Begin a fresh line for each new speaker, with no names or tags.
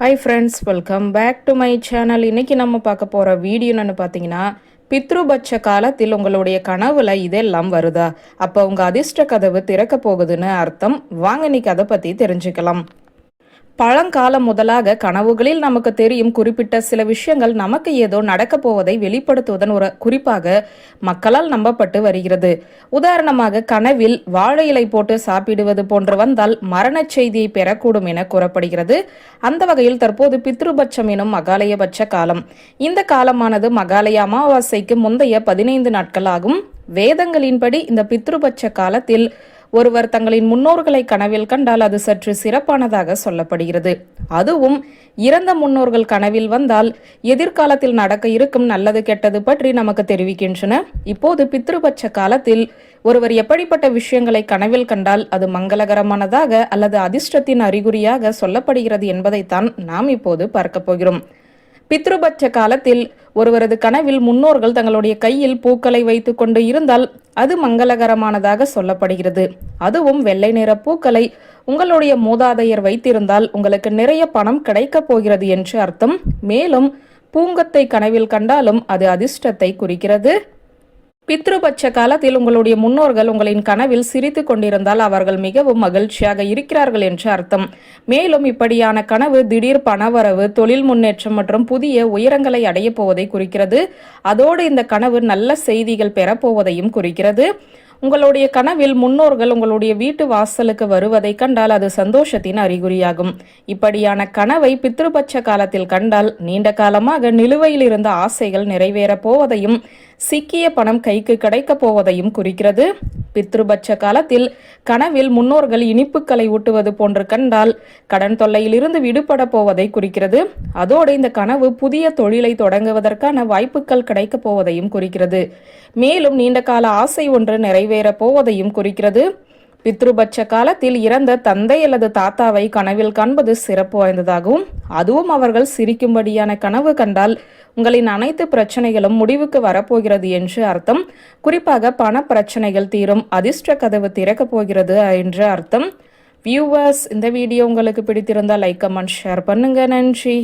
Hi friends welcome back to my channel இன்னைக்கு நம்ம பார்க்க போகிற வீடியோ என்னன்னு பார்த்தீங்கன்னா பித்ருபட்ச காலத்தில் உங்களுடைய கனவுல இதெல்லாம் வருதா? அப்போ உங்கள் அதிர்ஷ்ட கதவு திறக்க போகுதுன்னு அர்த்தம். வாங்க இன்னைக்கு அதை பற்றி தெரிஞ்சுக்கலாம். பழங்காலம் முதலாக கனவுகளில் நமக்கு தெரியும் குறிப்பிட்ட சில விஷயங்கள் நமக்கு ஏதோ நடக்க போவதை வெளிப்படுத்துவதன் ஒரு குறிப்பாக மக்களால் நம்பப்பட்டு வருகிறது. உதாரணமாக கனவில் வாழை இலை போட்டு சாப்பிடுவது போன்று வந்தால் மரணச் செய்தியை பெறக்கூடும் என கூறப்படுகிறது. அந்த வகையில் தற்போது பித்ருபட்சம் எனும் மகாலயபட்ச காலம். இந்த காலமானது மகாலய அமாவாசைக்கு முந்தைய பதினைந்து நாட்கள் ஆகும். வேதங்களின்படி இந்த பித்ருபட்ச காலத்தில் ஒருவர் தங்களின் முன்னோர்களை கனவில் கண்டால் அது சற்று சிறப்பானதாக சொல்லப்படுகிறது. அதுவும் இறந்த முன்னோர்கள் கனவில் வந்தால் எதிர்காலத்தில் நடக்க இருக்கும் நல்லது கெட்டது பற்றி நமக்கு தெரிவிக்கின்றன. இப்போது பித்ருபட்ச காலத்தில் ஒருவர் எப்படிப்பட்ட விஷயங்களை கனவில் கண்டால் அது மங்களகரமானதாக அல்லது அதிர்ஷ்டத்தின் அறிகுறியாக சொல்லப்படுகிறது என்பதைத்தான் நாம் இப்போது பார்க்க போகிறோம். பித்ருபட்ச காலத்தில் ஒருவரது கனவில் முன்னோர்கள் தங்களுடைய கையில் பூக்களை வைத்து கொண்டு இருந்தால் அது மங்களகரமானதாக சொல்லப்படுகிறது. அதுவும் வெள்ளை நிற பூக்களை உங்களுடைய மூதாதையர் வைத்திருந்தால் உங்களுக்கு நிறைய பணம் கிடைக்கப் போகிறது என்று அர்த்தம். மேலும் பூங்கத்தை கனவில் கண்டாலும் அது அதிர்ஷ்டத்தை குறிக்கிறது. பித்ருபட்ச காலத்தில் உங்களுடைய முன்னோர்கள் உங்களின் கனவில் சிரித்து கொண்டிருந்தால் அவர்கள் மிகவும் மகிழ்ச்சியாக இருக்கிறார்கள் என்று அர்த்தம். மேலும் இப்படியான கனவு திடீர் பணவரவு தொழில் முன்னேற்றம் மற்றும் புதிய உயரங்களை அடையப் போவதை குறிக்கிறது. அதோடு இந்த கனவு நல்ல செய்திகள் பெறப்போவதையும் குறிக்கிறது. உங்களுடைய கனவில் முன்னோர்கள் உங்களுடைய வீட்டு வாசலுக்கு வருவதை கண்டால் அது சந்தோஷத்தின் அறிகுறியாகும். இப்படியான கனவை பித்ருபட்ச காலத்தில் கண்டால் நீண்ட காலமாக நிலுவையில் இருந்த ஆசைகள் நிறைவேறப் போவதையும் சிக்கிய பணம் கைக்கு கிடைக்கப் போவதையும் குறிக்கிறது. பித்ருபட்ச காலத்தில் கனவில் முன்னோர்கள் இனிப்புகளை ஊட்டுவது போன்று கண்டால் கடன் தொல்லையிலிருந்து விடுபட போவதை குறிக்கிறது. அதோடு இந்த கனவு புதிய தொழிலை தொடங்குவதற்கான வாய்ப்புகள் கிடைக்கப் போவதையும் குறிக்கிறது. மேலும் நீண்ட கால ஆசை ஒன்று நிறைவேறப் போவதையும் குறிக்கிறது. பித்ருபட்ச காலத்தில் இறந்த தந்தை அல்லது தாத்தாவை கனவில் காண்பது சிறப்பு வாய்ந்ததாகவும் அதுவும் அவர்கள் சிரிக்கும்படியான கனவு கண்டால் உங்களின் அனைத்து பிரச்சனைகளும் முடிவுக்கு வரப்போகிறது என்று அர்த்தம். குறிப்பாக பண பிரச்சனைகள் தீரும் அதிர்ஷ்ட கதவு திறக்கப் போகிறது என்று அர்த்தம். வியூவர்ஸ் இந்த வீடியோ உங்களுக்கு பிடித்திருந்தால் லைக் கமெண்ட் ஷேர் பண்ணுங்க. நன்றி.